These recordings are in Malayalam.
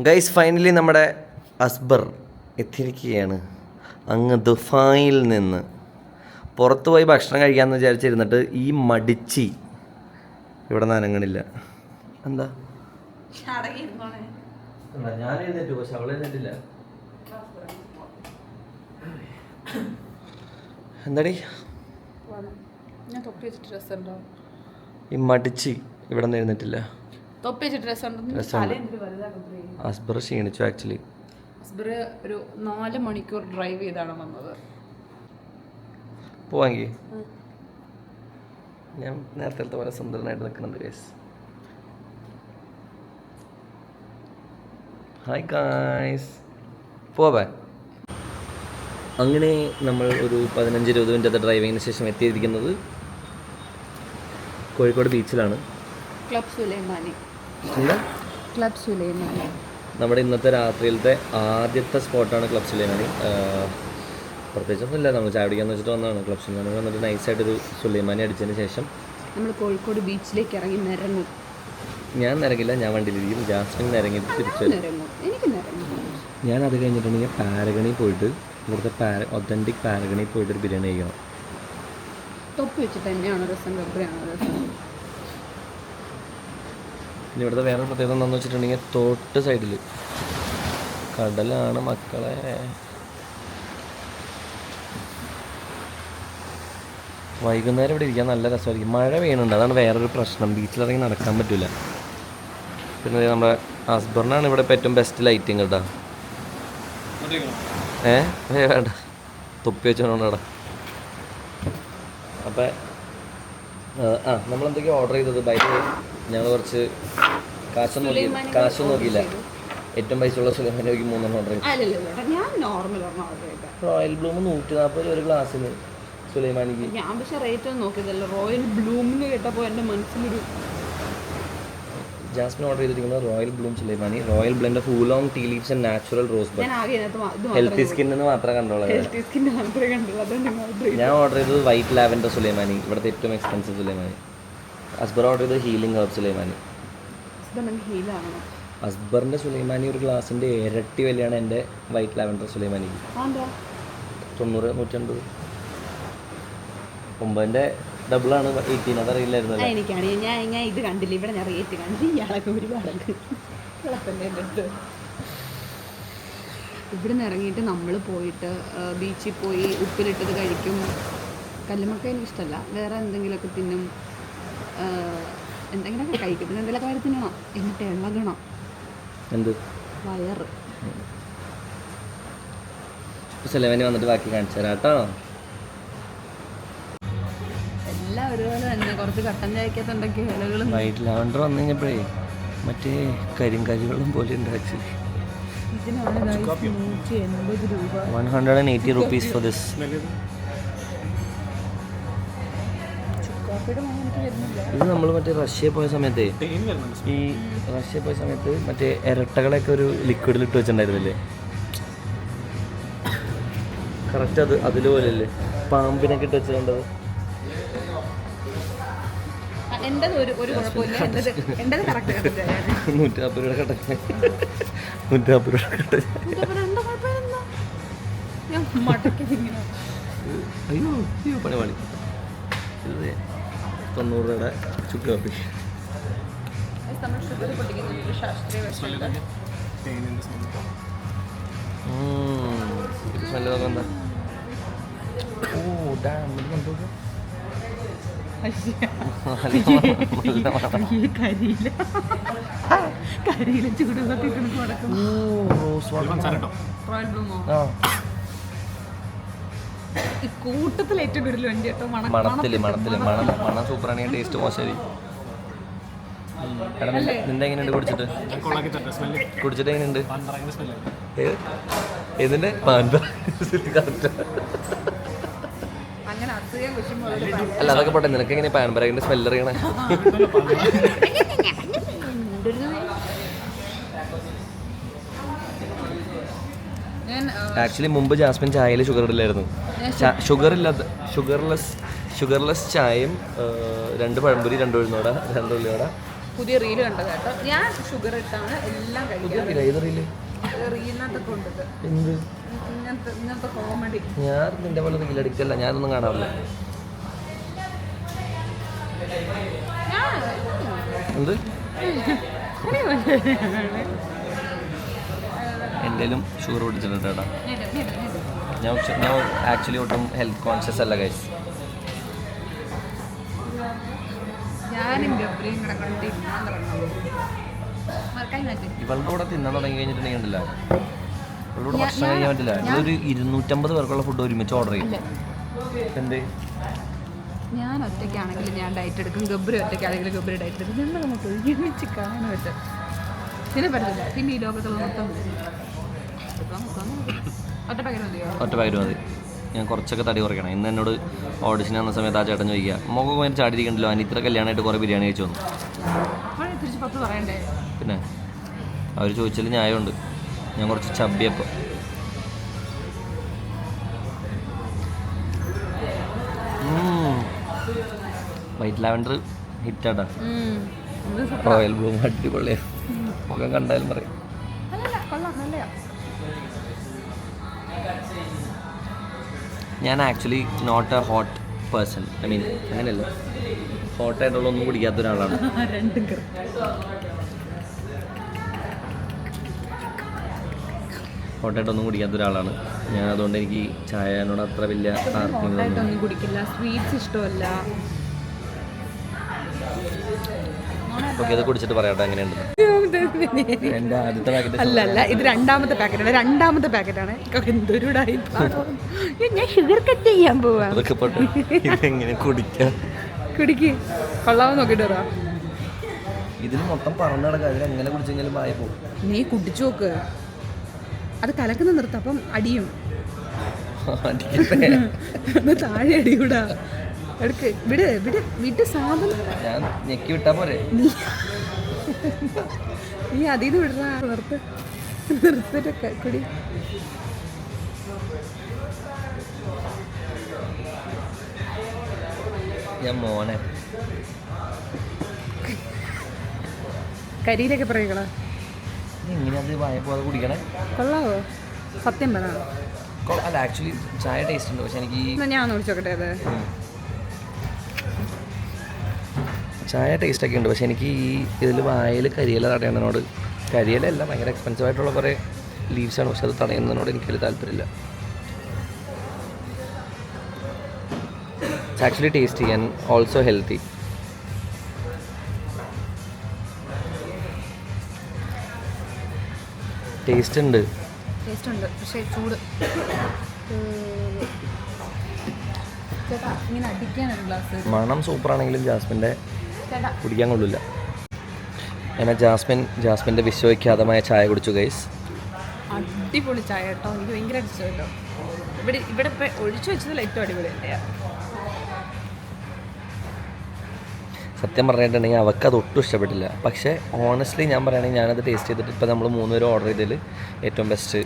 ഗൈസ് ഫൈനലി നമ്മുടെ അസ്ബർ എത്തിയിരിക്കുകയാണ്. അങ്ങ് ദുഫായിൽ നിന്ന്. പുറത്ത് പോയി ഭക്ഷണം കഴിക്കാമെന്ന് വിചാരിച്ചിരുന്നിട്ട് ഈ മടിച്ചി ഇവിടെ നിന്ന് അനങ്ങണില്ല. എന്താ? ഞാൻ എഴുന്നേറ്റു പക്ഷെ അവൾ എഴുന്നേറ്റില്ല. എന്താടി? ഈ മടിച്ചി ഇവിടെ നിന്ന് എഴുന്നേറ്റില്ല. തൊപ്പി വെച്ചിട്ട് രസമുണ്ടോ രസമുണ്ട്. തല എന്ത് വലുതാക്കണ്ടേ അസ്ബർ ക്ഷീണിച്ചു ആക്ച്വലി അസ്ബർ ഒരു നാല് മണിക്കൂർ ഡ്രൈവ് ചെയ്താണ് വന്നത്. പോവാങ്കി. ഞാൻ നേരത്തെ പോലെ സുന്ദരനായിട്ട് നിൽക്കുന്നുണ്ട് ഗേസ് ഹായ് ഗായ്സ് പോവാ അങ്ങനെ നമ്മൾ ഒരു പതിനഞ്ച് ഇരുപത് മിനിറ്റ് ഡ്രൈവിങ്ങിന് ശേഷം എത്തിയിരിക്കുന്നത് കോഴിക്കോട് ബീച്ചിലാണ് ക്ലബ് സുലൈമാനി. ക്ലബ് സുലൈമാനി. നമ്മുടെ ഇന്നത്തെ രാത്രിയിലത്തെ ആദ്യത്തെ സ്പോട്ടാണ് ക്ലബ് സുലൈമാനി. പ്രത്യേകിച്ചൊന്നുമില്ല. നമ്മൾ ചായ പിടിക്കാന്ന് വെച്ചിട്ട് വന്നതാണ്. ക്ലബ് സുലൈമാനി വന്നിട്ട് നൈസായിട്ടൊരു സുലൈമാനി അടിച്ചതിന് ശേഷം നമ്മൾ കോഴിക്കോട് ബീച്ചിലേക്ക് ഇറങ്ങി നിരങ്ങും. ഞാൻ നിരങ്ങില്ല. ഞാൻ വണ്ടിയിലിരിക്കും ജാസ്മിൻ നിരങ്ങിയിട്ട് തിരിച്ചു നിരങ്ങും. ഞാൻ അത് കഴിഞ്ഞിട്ടുണ്ടെങ്കിൽ പാരഗണി പോയിട്ട് ഇവിടുത്തെ പാര ഒത്തന്റിക് പാരഗണി പോയിട്ട് ഒരു ബിരിയാണി കഴിക്കണം. തൊപ്പി വെച്ചിട്ട് തന്നെയാണ് രസം. രസം. പിന്നെ ഇവിടുത്തെ വേറെ പ്രത്യേകത എന്താണെന്ന് വെച്ചിട്ടുണ്ടെങ്കിൽ തോട്ട് സൈഡിൽ കടലാണ് മക്കളെ. വൈകുന്നേരം ഇവിടെ ഇരിക്കാൻ നല്ല രസമായിരിക്കും. മഴ വീണുണ്ട് അതാണ് വേറൊരു പ്രശ്നം. ബീച്ചിലിറങ്ങി നടക്കാൻ പറ്റില്ല പിന്നെ നമ്മുടെ ഹസ്ബറിനാണ് ഇവിടെ ഇപ്പോൾ ഏറ്റവും ബെസ്റ്റ് ലൈറ്റിങ് കേട്ടോ. ഏ? വേണ്ട. തൊപ്പി വെച്ചോണ്ടാ അപ്പം ആ നമ്മളെന്തൊക്കെയാണ് ഓർഡർ ചെയ്തത്? ബൈക്ക് ഞങ്ങൾ കുറച്ച് കാശൊന്നും നോക്കി കാശൊന്നും നോക്കിയില്ല. ഏറ്റവും പൈസയുള്ള സുലൈമാനി നോക്കി മൂന്നെണ്ണം ഓർഡർ ചെയ്തു. ഞാൻ നോർമൽ റോയൽ ബ്ലൂം നൂറ്റി നാൽപ്പത് രൂപ ഒരു ഗ്ലാസ്സിന് സുലൈമാനിക്ക്. ഞാൻ പക്ഷേ റേറ്റ് ഒന്നും നോക്കിയതല്ല. റോയൽ ബ്ലൂമിന് കേട്ടപ്പോൾ എന്റെ മനസ്സിലൊരു ജാസ്മിൻ ഓർഡർ ചെയ്തിരിക്കുന്നത് royal bloom sulaimani. Royal blend of oolong tea leaves and natural rose bud healthy skin എന്ന് മാത്രമേ കണ്ടോളൂ ഹെൽത്തി സ്കിൻ മാത്രമേ കണ്ടുള്ളൂ അതുകൊണ്ട് ഞാൻ ഓർഡർ ഞാൻ ഓർഡർ ചെയ്തത് വൈറ്റ് ലാവൻഡർ സുലൈമാനി. ഇവിടുത്തെ ഏറ്റവും എക്സ്പെൻസീവ് സുലൈമാനി. അസ്ബർ ഓർഡർ ചെയ്ത ഹീലിംഗ് ഹെർബ് സുലൈമാനി. അസ്ബറിന്റെ അസ്ബറിന്റെ സുലൈമാനി ഒരു ഗ്ലാസിന്റെ ഇരട്ടി വിലയാണ് എന്റെ വൈറ്റ് ലാവൻഡർ സുലൈമാനി. തൊണ്ണൂറ് നൂറ്റമ്പത് ഒമ്പതിന്റെ ഡബിളാണ് എയ്റ്റീൻ അതറിയില്ലായിരുന്നു എനിക്കാണ്. ഞാൻ ഞാൻ ഇത് കണ്ടില്ല. ഇവിടെ ഞാൻ റേറ്റ് കണ്ടില്ല ഇയാളൊക്കെ ഇവിടുന്ന് ഇറങ്ങിയിട്ട് നമ്മൾ പോയിട്ട് ബീച്ചിൽ പോയി ഉപ്പിലിട്ടത് കഴിക്കും. കല്ലുമക്ക എനിക്ക് ഇഷ്ടമല്ല വേറെ എന്തെങ്കിലുമൊക്കെ തിന്നും. എന്തെങ്കിലുമൊക്കെ കഴിക്കുന്നത് എന്തെങ്കിലുമൊക്കെ വരെ തിന്നണം. എന്നിട്ട് ഇളകണം എന്ത്? വയറ്. സെലവന് വന്നിട്ട് ബാക്കി കാണിച്ചു തരാം കേട്ടോ. എല്ലാം ഒരുപോലെ തന്നെ. കുറച്ച് കട്ടൻ ചായക്കകത്തുണ്ടാക്കിയ ഇലകളും. വൈറ്റ് ലാവണ്ടർ വന്നു കഴിഞ്ഞപ്പോഴേ മറ്റേ കരിങ്കരികളും പോലെ ഉണ്ട് ആക്ച്വലി ഇതിനാണ് നൂറ്റി എൺപത് രൂപ. One hundred and eighty rupees for this ഇത് നമ്മൾ മറ്റേ റഷ്യ പോയ സമയത്ത് ഈ റഷ്യ പോയ സമയത്ത് മറ്റേ ഇരട്ടകളൊക്കെ ഒരു ലിക്വിഡിൽ ഇട്ട് വെച്ചിട്ടുണ്ടായിരുന്നില്ലേ? കറക്റ്റ് അത് അതിലുപോലെ അല്ലേ പാമ്പിനൊക്കെ ഇട്ട് വെച്ചിട്ടുണ്ടത്. എന്റെ ഒരു ഒരു കുഴപ്പമില്ല. എന്റെ എന്റെ കറക്റ്റ് കറക്റ്റ് നൂറ്റി നാൽപ്പത് രൂപയുടെ കട്ട നൂറ്റി നാൽപ്പത് രൂപയുടെ കട്ട കുഴപ്പമില്ല. ഞാൻ മടക്കി ഇങ്ങനെ അയ്യോ അയ്യോ പണി പണി ഇത് തൊണ്ണൂറ് രൂപയുടെ ചുക്ക് കാപ്പി സ്മെല്ല് ഓ ഡാം ഇത് കണ്ടോ കരിയില. ചൂടുവെള്ളത്തിൽ റോയൽ ബ്ലൂമോ കൂട്ടത്തിൽ ഏറ്റവും കൂടുതൽ വണ്ടി കേട്ടോ മണം. മണത്തിൽ മണത്തിൽ മണം. മണം സൂപ്പറാണെങ്കിൽ ടേസ്റ്റ് മോശമായി. നിന്റെ- എങ്ങനെയുണ്ട് കുടിച്ചിട്ട്? കുടിച്ചിട്ട് എങ്ങനെയുണ്ട്? അല്ല അതൊക്കെ പോട്ടെ. നിനക്ക് എങ്ങനെ പാൻപരാഗിന്റെ സ്മെല്ല് അറിയണേ ഞാൻ ആ, ആക്ച്വലി മുമ്പ് ജാസ്മിൻ ചായയിൽ ഷുഗർ ഇടില്ലായിരുന്നു. ഷുഗർ ഇല്ലാത്ത ഷുഗർലെസ് ഷുഗർലെസ് ചായയും രണ്ട് പഴംപൊരി രണ്ട് ഉഴുന്നോട രണ്ട് ഉള്ളിയോട പുതിയ റീൽ കണ്ടത് കേട്ടോ. ഞാൻ ഷുഗർ ഇട്ടാണ് എല്ലാം ഇങ്ങനത്തെ ഇങ്ങനത്തെ കോമഡി ഞാൻ നിന്റെ പോലെ റീലടിക്കല്ല ഞാനൊന്നും കാണാറില്ല. എന്ത്? എന്തേലും ഷുഗർ പിടിച്ചിട്ടുണ്ട് കേട്ടോ ഞാൻ ഞാൻ ആക്ച്വലി ഒട്ടും ഹെൽത്ത് കോൺഷ്യസ് അല്ല മറക്കാൻ ഇവളുടെ കൂടെ തിന്നാൻ തുടങ്ങി കഴിഞ്ഞിട്ടുണ്ടെങ്കിൽ ഉണ്ടല്ലോ ഇവളുടെ കൂടെ ഭക്ഷണം കഴിക്കാൻ പറ്റില്ല. ഇതൊരു ഇരുന്നൂറ്റമ്പത് പേർക്കുള്ള ഫുഡ് ഒരുമിച്ച് ഓർഡർ ചെയ്യും. എന്ത്? ഞാൻ ഒറ്റയ്ക്കാണെങ്കിൽ ഞാൻ ഡയറ്റ് എടുക്കും. ഗബ്രി ഒറ്റയ്ക്കാണെങ്കിൽ ഗബ്രി ഡയറ്റ് എടുക്കും. ഞങ്ങൾ നമുക്ക് ഒരുമിച്ച് കാണാൻ പറ്റും പിന്നെ പറ്റില്ല പിന്നെ ഈ ലോകത്തുള്ള മൊത്തം ഒറ്റ പകരം പാക്കറ്റ് മതി. ഞാൻ കുറച്ചൊക്കെ തടി കുറയ്ക്കണം. ഇന്ന് എന്നോട് ഓഡിഷൻ വന്ന സമയത്ത് ആ ചേട്ടൻ ചോദിക്കുക മുഖം ഭയങ്കര ചാടിയിരിക്കണ്ടല്ലോ? അനിത്ര കല്യാണമായിട്ട് കുറേ ബിരിയാണി കഴിച്ചു വന്നു. പിന്നെ അവർ ചോദിച്ചാൽ ന്യായമുണ്ട്. ഞാൻ കുറച്ച് ചബ്ബിയപ്പോൾ വൈറ്റ് ലാവൻഡർ ഹിറ്റാട്ടാ. റോയൽ ബ്ലൂം അടിപൊളിയാണ് മുഖം കണ്ടാലും പറയും. ഞാൻ actually not a hot person I mean അങ്ങനെയല്ല. ഹോട്ടായിട്ടുള്ള ഒന്നും കുടിക്കാത്ത ഒരാളാണ്. ഹോട്ടായിട്ടൊന്നും കുടിക്കാത്ത ഒരാളാണ്. ഞാൻ അതുകൊണ്ട് എനിക്ക് ചായനോട് അത്ര വലിയ ഹോട്ടായിട്ടൊന്നും കുടിക്കില്ല. സ്വീറ്റ്സ് ഇഷ്ടമല്ല. ഓക്കെ അത് കുടിച്ചിട്ട് പറയട്ടെ എങ്ങനെയുണ്ട് എന്റെ ആദ്യത്തെ പാക്കറ്റ് അല്ല അല്ല ഇത് രണ്ടാമത്തെ പാക്കറ്റാണ് രണ്ടാമത്തെ പാക്കറ്റാണ് എന്തൊരു എന്തൊരുടായി ഞാൻ ഷുഗർ കട്ട് ചെയ്യാൻ പോവാ. കുടിക്കാം? കുടിക്ക്. കൊള്ളാമെന്ന് നോക്കിട്ട് വരാം ഇതിൽ മൊത്തം പറഞ്ഞു നടക്കുക അതിൽ കുടിച്ചെങ്കിലും വായ പോകും. നീ കുടിച്ചു നോക്ക്. അത് കലക്കുന്ന നിർത്ത അപ്പം അടിയും. താഴെ അടിയൂടാ എടുക്ക് വിട് വിട്. വിട് സാധനം. ഞാൻ ഞെക്കി വിട്ടാ പോരെ. നീ അതിന് അതിന്ന് വിടുന്ന നിർത്ത്. നിർത്തിട്ട് കുടി. ഞാൻ മോനെ. കരിയിലൊക്കെ പറയുകളാ? കുടിക്കണേ? കൊള്ളാവോ? സത്യം പറ. അല്ല ആക്ച്വലി ചായ ടേസ്റ്റ് ഉണ്ട് പക്ഷെ എനിക്ക് ഞാൻ ഒന്ന് വിളിച്ചോക്കട്ടെ അത്. ചായ ടേസ്റ്റ് ഒക്കെ ഉണ്ട്. പക്ഷേ എനിക്ക് ഈ ഇതിൽ വായിൽ കരിയില തടയുന്നതിനോട് കരിയിലല്ല ഭയങ്കര എക്സ്പെൻസീവ് ആയിട്ടുള്ള കുറേ ലീവ്സാണ് പക്ഷെ അത് തടയുന്നതിനോട് എനിക്ക് വലിയ താല്പര്യമില്ല. It's actually tasty and also healthy taste ഉണ്ട്. ടേസ്റ്റ് ഉണ്ട്. പക്ഷേ ചൂട്. മണം സൂപ്പറാണെങ്കിലും ജാസ്മിന്റെ കുടിക്കാൻ കൊള്ളില്ല. എന്നെ ജാസ്മിൻ ജാസ്മിന്റെ വിശ്വവിഖ്യാതമായ ചായ കുടിച്ചു ഗൈസ് അടിപൊളി ചായ കേട്ടോ. എനിക്ക് ഭയങ്കര ഇഷ്ടമല്ലോ ഇവിടെ ഇവിടെ ഒഴിച്ചു വെച്ചതിൽ ഏറ്റവും അടിപൊളി സത്യം പറഞ്ഞിട്ടുണ്ടെങ്കിൽ അവൾക്ക് അത് ഒട്ടും ഇഷ്ടപ്പെട്ടില്ല. പക്ഷേ ഓണസ്റ്റ്ലി ഞാൻ പറയുകയാണെങ്കിൽ ഞാനത് ടേസ്റ്റ് ചെയ്തിട്ട് ഇപ്പോൾ നമ്മൾ മൂന്നുപേരും ഓർഡർ ചെയ്തതിൽ ഏറ്റവും ബെസ്റ്റ്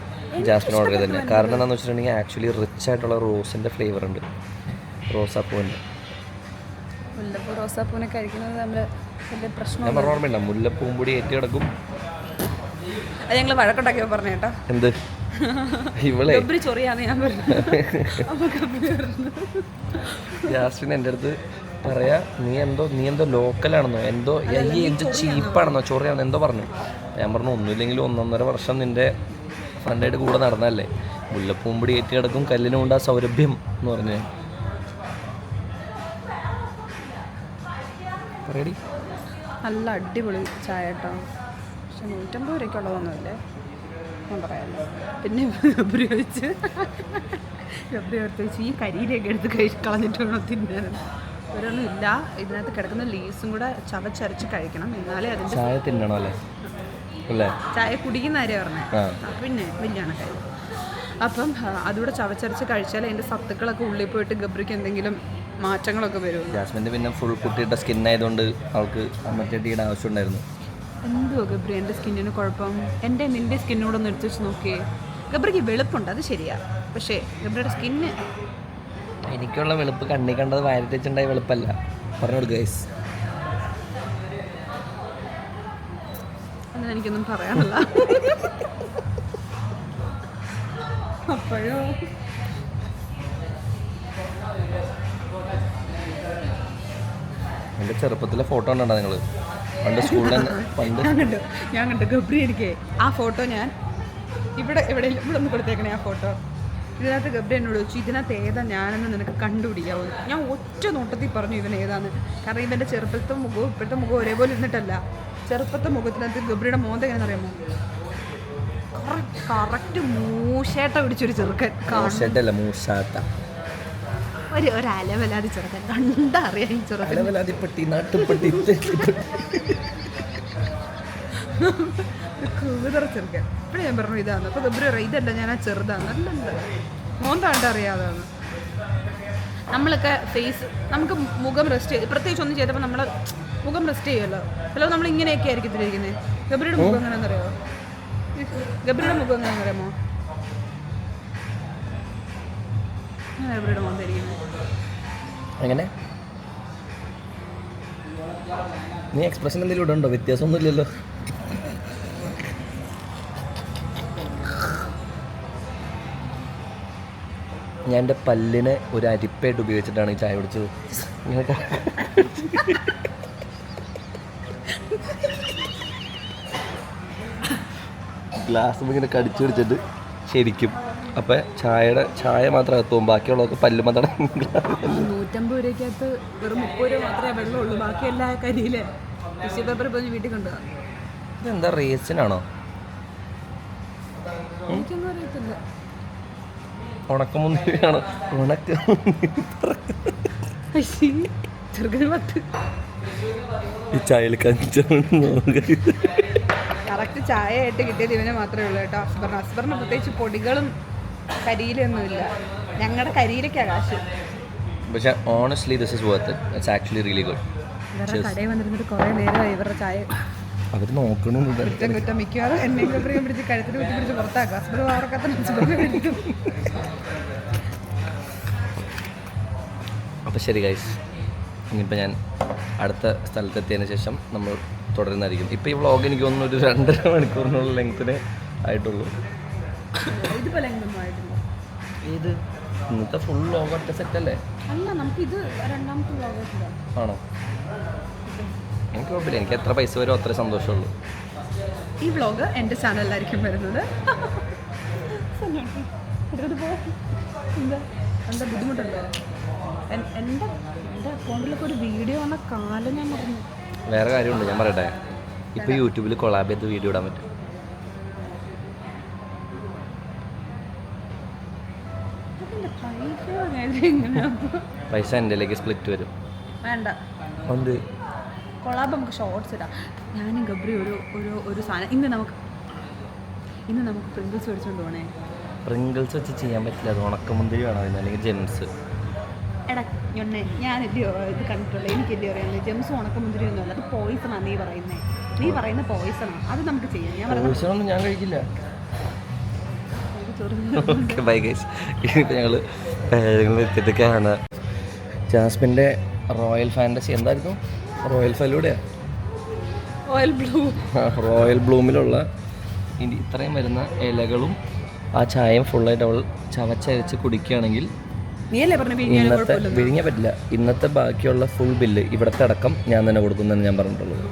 ജാസ്മിൻ ഓർഡർ ചെയ്ത് തന്നെ കാരണം എന്താണെന്ന് വെച്ചിട്ടുണ്ടെങ്കിൽ ആക്ച്വലി റിച്ച് ആയിട്ടുള്ള റോസിന്റെ ഫ്ലേവർ ഉണ്ട്. റോസാപ്പൂവിന്റെ മുല്ലപ്പൂ റോസാപ്പൂനെ കഴിക്കുന്നത് നമ്മൾ വലിയ പ്രശ്നം ഞാൻ പറഞ്ഞ ഓർമ്മയില്ല മുല്ലപ്പൂമ്പൊടി ഏറ്റി കിടക്കും അത് ഞങ്ങൾ വഴക്കുണ്ടാക്കിയപ്പോൾ പറഞ്ഞു കേട്ടോ. എന്ത്? ഇവളെ? ഗബ്രി ചൊറിയാന്ന് ഞാൻ പറഞ്ഞു. അപ്പോൾ ഗബ്രി പറഞ്ഞു. ജാസ്മിൻ എന്റെ അടുത്ത് പറയാ നീ എന്തോ നീ എന്തോ ലോക്കലാണെന്നോ? എന്തോ ഈ എന്തോ ചീപ്പാണെന്നോ? ചൊറിയാണെന്നോ എന്തോ പറഞ്ഞു. ഞാൻ പറഞ്ഞു ഒന്നുമില്ലെങ്കിലും ഒന്നൊന്നര വർഷം നിന്റെ ഫ്രണ്ടായിട്ട് കൂടെ നടന്നല്ലേ മുല്ലപ്പൂമ്പടി ഏറ്റി കിടക്കും കൊണ്ട് ആ സൗരഭ്യം എന്ന് പറഞ്ഞു. പറയടി നല്ല അടിപൊളി ചായ കേട്ടോ. പക്ഷെ നൂറ്റമ്പത് രൂപയ്ക്കുള്ളതൊന്നുമില്ലേ ഞാൻ പറയാമല്ലോ പിന്നെ ഗബ്രി ഉപയോഗിച്ച് ഗബ്രി എടുത്ത് വെച്ച്. ഈ കരിയിലേക്ക് എടുത്ത് കഴിച്ച് കളഞ്ഞിട്ട് വേണം തിന്നാൻ ഒരൊന്നും ഇല്ല. ഇതിനകത്ത് കിടക്കുന്ന ലീസും കൂടെ ചവച്ചരച്ച് കഴിക്കണം. എന്നാലേ അതിന്റെ ചായ തിന്നണം അല്ലേ? ചായ കുടിക്കുന്ന കാര്യം പറഞ്ഞത് ആ. പിന്നെ വലിയ കാര്യം. അപ്പം അതുകൂടെ ചവച്ചരച്ച് കഴിച്ചാൽ അതിന്റെ സത്തുക്കളൊക്കെ ഉള്ളിൽ പോയിട്ട് ഗബ്രിക്ക് എന്തെങ്കിലും മാറ്റങ്ങളൊക്കെ വരും ജാസ്മിന്റെ പിന്നെ ഫുൾ കുട്ടിയുടെ സ്കിൻ ആയതുകൊണ്ട് അവൾക്ക് മറ്റേ ആവശ്യം ഉണ്ടായിരുന്നു എന്തുവാ ഗബ്രി എന്റെ സ്കിന്നിന് കുഴപ്പം? എന്റെ നിന്റെ സ്കിന്നോടൊന്ന് എടുത്തു വെച്ച് നോക്കിയേ. ഗബ്രിക്ക് വെളുപ്പുണ്ട് അത് ശരിയാ. പക്ഷേ ഗബ്രിയുടെ സ്കിന്ന് എനിക്കുള്ള വെളുപ്പ് കണ്ണി കണ്ടത് വയറ്റി വെച്ചിട്ടുണ്ടായ വെളുപ്പല്ല. പറഞ്ഞോളൂ ഗൈസ് എനിക്കൊന്നും പറയാനില്ല. അപ്പോഴോ? എന്റെ ചെറുപ്പത്തിലെ ഫോട്ടോ ഉണ്ടോ നിങ്ങൾ പണ്ട് സ്കൂളിൽ പണ്ട് ഞാൻ കണ്ടു ഞാൻ കണ്ടു. ഗബ്രി എനിക്ക് ആ ഫോട്ടോ ഞാൻ ഇവിടെ ഇവിടെ ഇവിടെ ഒന്ന് കൊടുത്തേക്കണേ ആ ഫോട്ടോ ഇതിനകത്ത് ഗബ്രി എന്നോട് ചോദിച്ചു ഇതിനകത്ത് ഏതാ ഞാനെന്ന് നിനക്ക് കണ്ടുപിടിക്കാവോ? ഞാൻ ഒറ്റ നോട്ടത്തിൽ പറഞ്ഞു ഇവൻ ഏതാന്ന്? കാരണം ഇവന്റെ ചെറുപ്പത്തെ മുഖവും ഇപ്പോഴത്തെ മുഖവും ഒരേപോലെ ഇരുന്നിട്ടല്ല. ചെറുപ്പത്തെ മുഖത്തിനകത്ത് ഗബ്രിയുടെ മോന്ത എങ്ങനെ അറിയാമോ? കറക്റ്റ് മൂശേട്ട പിടിച്ചൊരു ചെറുക്കൻ. കാണും മൂഷട്ടല്ല മൂഷാട്ട ഒരു ഒരു അലവലാതി ചെറുക്കൻ. കണ്ടറിയാം ഈ ചെറുക്കൻ. അലവലാതിപ്പെട്ടി നാട്ടുപെട്ടി കൂതറ ചെറുക്കൻ. ഇപ്പഴേ ഞാൻ പറഞ്ഞു ഇതാണ് അപ്പൊ ഗബ്രി പറയും ഇതല്ല ഞാൻ ആ ചെറുതാണ് അല്ലല്ല മോന്ത കണ്ട നമ്മളൊക്കെ ഫേസ് നമുക്ക് മുഖം റെസ്റ്റ് ചെയ്ത് പ്രത്യേകിച്ച് ഒന്നും ചെയ്തപ്പോൾ നമ്മൾ മുഖം റെസ്റ്റ് ചെയ്യുമല്ലോ ചിലപ്പോൾ നമ്മൾ ഇങ്ങനെയൊക്കെ ആയിരിക്കും ഇരിക്കുന്നത് ഗബ്രിയുടെ മുഖം എങ്ങനെയാണെന്ന് അറിയാമോ ഗബ്രിയുടെ മുഖം എങ്ങനെയാണെന്ന് എങ്ങനെ? നീ എക്സ്പ്രഷൻ എന്തെങ്കിലും ഇവിടെ ഉണ്ടോ വ്യത്യാസമൊന്നുമില്ലല്ലോ ഞാൻ എന്റെ പല്ലിനെ ഒരു അരിപ്പായിട്ട് ഉപയോഗിച്ചിട്ടാണ് ഈ ചായ കുടിച്ചത്. ഗ്ലാസ് ഇങ്ങനെ കടിച്ചു പിടിച്ചിട്ട് ശരിക്കും അപ്പം ചായയുടെ ചായ മാത്രം എത്തും ബാക്കിയുള്ളതൊക്കെ പല്ല് മാത്രം നൂറ്റമ്പത് രൂപയ്ക്കകത്ത് വെറും മുപ്പത് രൂപ മാത്രമേ വെള്ളമുള്ളൂ. ബാക്കി എല്ലാ കരിയിലെ ടിഷ്യൂ പേപ്പർ പോയി വീട്ടിൽ കൊണ്ടുപോകാം ഇതെന്താ റേസിനാണോ എനിക്കൊന്നും അറിയത്തില്ല. ഉണക്കമുന്തിരിയാണ്? ഉണക്ക ഈ ചായയിൽ കറക്റ്റ് ചായ ആയിട്ട് കിട്ടിയത് ഇവനെ മാത്രമേ ഉള്ളൂ കേട്ടോ. അസ്ബറിന് അസ്ബറിന് പ്രത്യേകിച്ച് പൊടികളും കരിയിലൊന്നുമില്ല. ഞങ്ങളുടെ കരിയിലൊക്കെയാ കാശ്. പക്ഷേ honestly this is worth it's actually really good ഇവരുടെ കടയിൽ വന്നിരുന്നിട്ട് കുറേ നേരമായി ഇവരുടെ ചായ. അവർ നോക്കണമെന്നില്ല കുറ്റം കുറ്റം. മിക്കവാറും എന്നെ ഗബ്രിയും പിടിച്ച് കഴുത്തിൽ കുത്തി പിടിച്ച് പുറത്താക്കുക ഹസ്ബൻഡ് വാറക്കത്തിന് അസ്ബറിനെ പിടിക്കും. അപ്പോൾ ശരി ഗൈസ് ഇനിയിപ്പോൾ ഞാൻ അടുത്ത സ്ഥലത്തെത്തിയതിന് ശേഷം നമ്മൾ തുടരുന്നതായിരിക്കും. ഇപ്പോൾ ഈ വ്ളോഗ് എനിക്ക് തോന്നുന്നു ഒരു രണ്ടര മണിക്കൂറിനുള്ള ലെങ്ത്തിനെ ആയിട്ടുള്ളൂ. ഇത് ഇന്നത്തെ ഫുൾ വ്ളോഗ് ഒറ്റ സെറ്റല്ലേ അല്ല? നമുക്ക് ഇത് രണ്ടാമത്തെ വ്ളോഗായിട്ടില്ല ആണോ? എനിക്ക് കുഴപ്പമില്ല. എനിക്ക് എത്ര പൈസ വരും അത്ര സന്തോഷമുള്ളൂ. ഈ വ്ളോഗ് എന്റെ ചാനലിലായിരിക്കും വരുന്നത്. എന്താ ബുദ്ധിമുട്ടുണ്ടോ? എൻ- എന്റെ എന്റെ അക്കൗണ്ടിലൊക്കെ ഒരു വീഡിയോ വന്ന കാലം ഞാൻ മറന്നു. വേറെ കാര്യമുണ്ട് ഞാൻ പറയട്ടെ? ഇപ്പോൾ യൂട്യൂബിൽ കൊളാബ് ചെയ്ത് വീഡിയോ ഇടാൻ പറ്റും. പൈസ എന്റെ സ്പ്ലിറ്റ് വരും. വേണ്ട. എന്ത്? കൊളാബ് നമുക്ക് ഷോർട്സ് ഇടാം. ഞാനും ഗബ്രി ഒരു ഒരു ഒരു സാധനം. ഇന്ന് നമുക്ക് ഇന്ന് നമുക്ക് പ്രിങ്കിൾസ് മേടിച്ചുകൊണ്ട് പോകണേ പ്രിങ്കിൾസ് വെച്ച് ചെയ്യാൻ പറ്റില്ല. അത് ഉണക്കമുന്തിരി വേണം അല്ലെങ്കിൽ ജെംസ് എടാ ഞാൻ ഞാനല്ലയോ ഇത് കണ്ടിട്ടുള്ളൂ എനിക്കല്ലയോ അറിയാമല്ലോ ജെംസ് ഉണക്കമുന്തിരി ഒന്നുമല്ല അത് പോയിസണാണ് നീ പറയുന്നത് നീ പറയുന്ന പോയിസണാണ് അത് നമുക്ക് ചെയ്യാം. ഞാൻ പറയുന്നത് ഞാൻ കഴിക്കില്ല. എനിക്ക് ഓക്കെ ബൈ ഗൈസ് ഇനിയിപ്പോൾ ഞങ്ങൾ എത്തിയിട്ട് ജാസ്മിന്റെ റോയൽ ഫാന്റസി എന്തായിരുന്നു റോയൽ ഫലൂടെയാണ് റോയൽ ബ്ലൂ. റോയൽ ബ്ലൂമിലുള്ള ഇനി ഇത്രയും വരുന്ന ഇലകളും ആ ചായയും ഫുള്ളായിട്ട് അവൾ ചവച്ചരച്ച് കുടിക്കുകയാണെങ്കിൽ ഇന്നത്തെ വിഴിഞ്ഞ പറ്റില്ല. ഇന്നത്തെ ബാക്കിയുള്ള ഫുൾ ബില്ല് ഇവിടുത്തെ അടക്കം ഞാൻ തന്നെ കൊടുക്കുന്നതെന്ന് ഞാൻ പറഞ്ഞിട്ടുള്ളത്.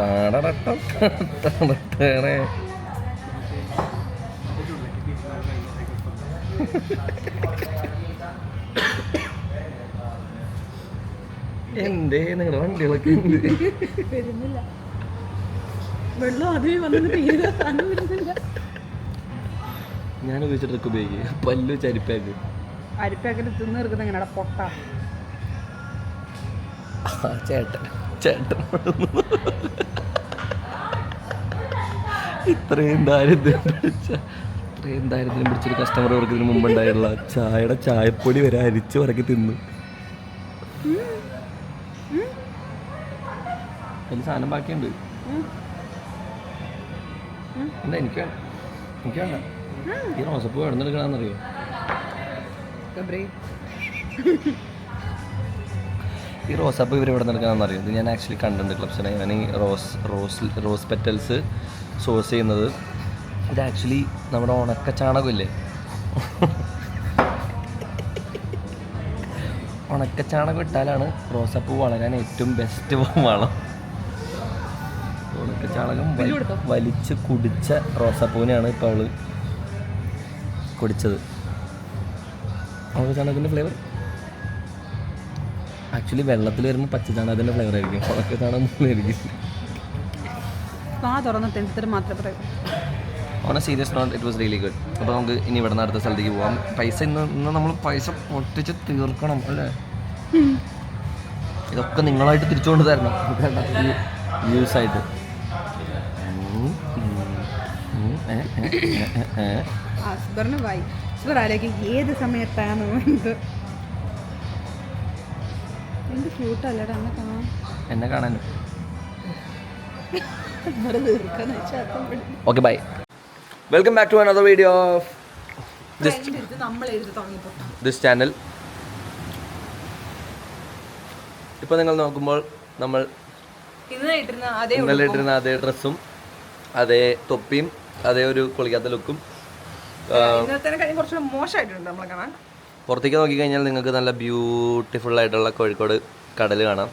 താടടട്ടം. എന്തേ നിങ്ങളുടെ വണ്ടികളൊക്കെ എന്ത്? വരുന്നില്ല. വെള്ളം അതിൽ വന്നിട്ട് തീരെ സാധനം വരുന്നില്ല. ഞാൻ ഉപയോഗിച്ച ട്രിക്ക് ഉപയോഗിക്കുക പല്ലു ചരിപ്പാക്ക്. അരിപ്പാക്കിട്ട് തിന്ന് തീർക്കുന്ന എങ്ങനെയാ പൊട്ട. ചേട്ടൻ. ചേട്ടൻ. ഇത്രയും ദാരിദ്ര്യം പിടിച്ച ഇത്രയും ദാരിദ്ര്യം പിടിച്ചൊരു കസ്റ്റമർ അവർക്ക് ഇതിന് മുമ്പ് ഉണ്ടായുള്ള ചായയുടെ ചായപ്പൊടി വരെ അരിച്ചു പറക്കി തിന്നു. അതിൽ സാധനം ബാക്കിയുണ്ട്. എന്താ എനിക്ക് എനിക്ക് വേണ്ട. ഈ റോസപ്പൂ എവിടെ നിന്ന് എടുക്കണമെന്നറിയോ ഗബ്രി ഈ റോസാപ്പ് ഇവർ ഇവിടെ നടക്കാമെന്ന് അറിയാം ഇത് ഞാൻ ആക്ച്വലി കണ്ടിട്ടുണ്ട് ക്ലബ്സിനെ ഞാൻ ഈ rose rose rose petals source ചെയ്യുന്നത്. ഇത് ആക്ച്വലി നമ്മുടെ ഉണക്ക ചാണകമില്ലേ? ഉണക്ക ചാണകം ഇട്ടാലാണ് റോസാപ്പൂ വളരാൻ ഏറ്റവും ബെസ്റ്റ് വളം. ഉണക്ക ചാണകം വലി- വലിച്ച് കുടിച്ച റോസാപ്പൂവിനെയാണ് ഇപ്പോൾ അവൾ കുടിച്ചത്. ഉണക്ക ചാണകത്തിന്റെ ഫ്ലേവർ ആക്ച്വലി വെള്ളത്തിൽ വരുമ്പോൾ പച്ച ചാണകത്തിന്റെ ഫ്ലേവർ ആയിരിക്കും. ഉണക്ക ചാണകം ആയിരിക്കും ആ തുറന്ന് എന്തിട്ട് മാത്രമേ പറയൂ. On a serious note it was really good അപ്പോൾ നമുക്ക് ഇനി ഇവിടെ നിന്ന് അടുത്ത സ്ഥലത്തേക്ക് പോവാം. പൈസ ഇന്ന് ഇന്ന് നമ്മൾ പൈസ പൊട്ടിച്ച് തീർക്കണം അല്ലേ? ഇതൊക്കെ നിങ്ങളായിട്ട് തിരിച്ചുകൊണ്ട് തരണം വ്യൂസ് ആയിട്ട്. അസ്ബറിന് വായി അസ്ബർ ആലോചിക്കും ഏത് സമയത്താണ് എന്ത് എന്ത് ക്യൂട്ടല്ലടാ അന്ന് കാണാൻ. എന്നെ കാണാനും. Okay bye. Welcome back to another video of this channel. ഇപ്പോൾ നിങ്ങൾ നോക്കുമ്പോൾ നമ്മൾ ഇന്ന് ഇട്ടിരുന്ന അതേ ഇന്നലെ ഇട്ടിരുന്ന അതേ ഡ്രസ്സും അതേ തൊപ്പിയും അതേ ഒരു കുളിക്കാത്ത ലുക്കും. പുറത്തേക്ക് നോക്കിക്കഴിഞ്ഞാൽ നിങ്ങൾക്ക് നല്ല ബ്യൂട്ടിഫുൾ ആയിട്ടുള്ള കോഴിക്കോട് കടൽ കാണാം.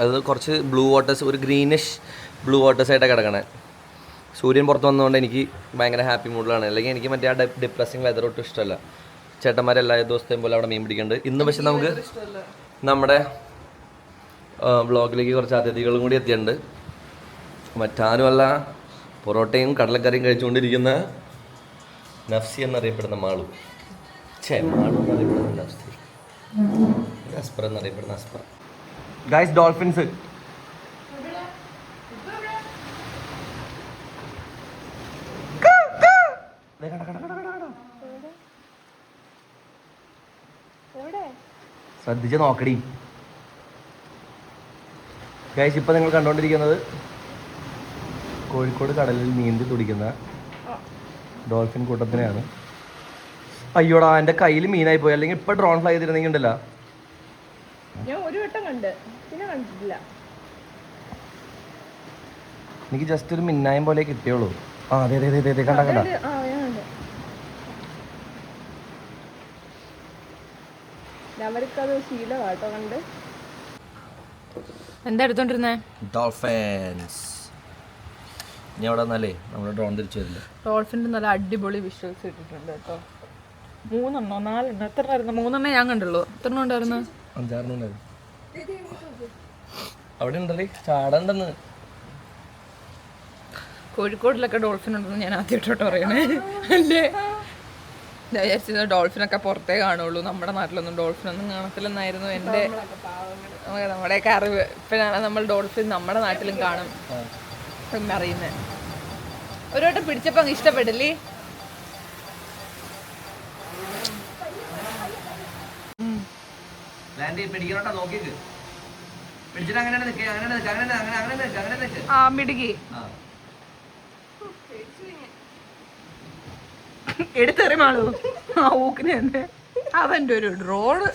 അത് കുറച്ച് ബ്ലൂ വാട്ടേഴ്സ് ഒരു ഗ്രീനിഷ് ബ്ലൂ വാട്ടേഴ്സ് ആയിട്ടാണ് കിടക്കണേ. സൂര്യൻ പുറത്ത് വന്നതുകൊണ്ട് എനിക്ക് ഭയങ്കര ഹാപ്പി മൂഡിലാണ് അല്ലെങ്കിൽ എനിക്ക് മറ്റേ ആ ഡിപ്രസിങ് വെതർ ഒട്ടും ഇഷ്ടമല്ല. ചേട്ടന്മാരെല്ലാ ദിവസത്തെയും പോലെ അവിടെ മീൻ പിടിക്കുന്നുണ്ട് ഇന്ന് പക്ഷെ നമുക്ക് നമ്മുടെ വ്ളോഗിലേക്ക് കുറച്ച് അതിഥികളും കൂടി എത്തിയിട്ടുണ്ട്. മറ്റാരുമല്ല പൊറോട്ടയും കടലക്കറിയും കഴിച്ചുകൊണ്ടിരിക്കുന്ന നഫ്സി എന്നറിയപ്പെടുന്ന മാളു. ഛേ മാളു എന്നറിയപ്പെടുന്ന നഫ്സി. അസ്പർ എന്നറിയപ്പെടുന്ന അസ്പർ. ഗൈസ് ഡോൾഫിൻസ് ശ്രദ്ധിച്ച് നോക്കടി. ഗൈസ് ഇപ്പൊ നിങ്ങൾ കണ്ടുകൊണ്ടിരിക്കുന്നത് കോഴിക്കോട് കടലിൽ നീന്തി തുടിക്കുന്ന ഡോൾഫിൻ കൂട്ടത്തിനെയാണ്. അയ്യോടാ എന്റെ കയ്യിൽ മീനായി പോയി അല്ലെങ്കിൽ ഇപ്പൊ ഡ്രോൺ ഫ്ലൈ ചെയ്തിരുന്നെങ്കിൽ ഉണ്ടല്ലോ ഞാൻ ഒരു വട്ടം കണ്ട്. പിന്നെ കണ്ടിട്ടില്ല. എനിക്ക് ജസ്റ്റ് ഒരു മിന്നായം പോലെ കിട്ടിയുള്ളൂ. ആ അതെ അതെ അതെ അതെ കണ്ട കണ്ട ആ ഞാൻ കണ്ട് അവർക്കത് ശീലമാട്ടോ കണ്ട്. എന്താ എടുത്തോണ്ടിരുന്നേ? ഡോൾഫിൻസ് ഇനി അവിടെ വന്നാലേ നമ്മുടെ ഡ്രോൺ തിരിച്ചു വരില്ല ഡോൾഫിന്റെ നല്ല അടിപൊളി വിഷ്വൽസ് ഇട്ടിട്ടുണ്ട് കേട്ടോ. മൂന്നെണ്ണോ? നാലെണ്ണോ? എത്ര ആയിരുന്നു മൂന്നെണ്ണേ ഞാൻ കണ്ടുള്ളൂ. എത്ര എണ്ണം ഉണ്ടായിരുന്നു? അഞ്ചാറെണ്ണം ഉണ്ടായിരുന്നു. അവിടെ ഉണ്ടല്ലേ? ചാടണ്ടെന്ന് കോഴിക്കോടിലൊക്കെ ഡോൾഫിൻ ഉണ്ടെന്ന് ഞാൻ ആദ്യമായിട്ടോട്ട് പറയണേ. അല്ലേ? ഞാൻ വിചാരിച്ചത് ഡോൾഫിനൊക്കെ പുറത്തേ കാണുള്ളൂ. നമ്മുടെ നാട്ടിലൊന്നും ഡോൾഫിനൊന്നും കാണത്തില്ലെന്നായിരുന്നു എന്റെ നമ്മുടെയൊക്കെ അറിവ്. ഇപ്പോഴാണ് നമ്മൾ ഡോൾഫിൻ നമ്മുടെ നാട്ടിലും കാണും. എന്നറിയുന്നത് ഒരു വട്ടം പിടിച്ചപ്പോൾ അങ്ങ് ഇഷ്ടപ്പെട്ടില്ലേ? ആ പിടിക്കണോട്ടാ എടുത്തെറിമാളൂ ആ ഊക്കിന് തന്നെ. അവന്റെ ഒരു ഡ്രോണ്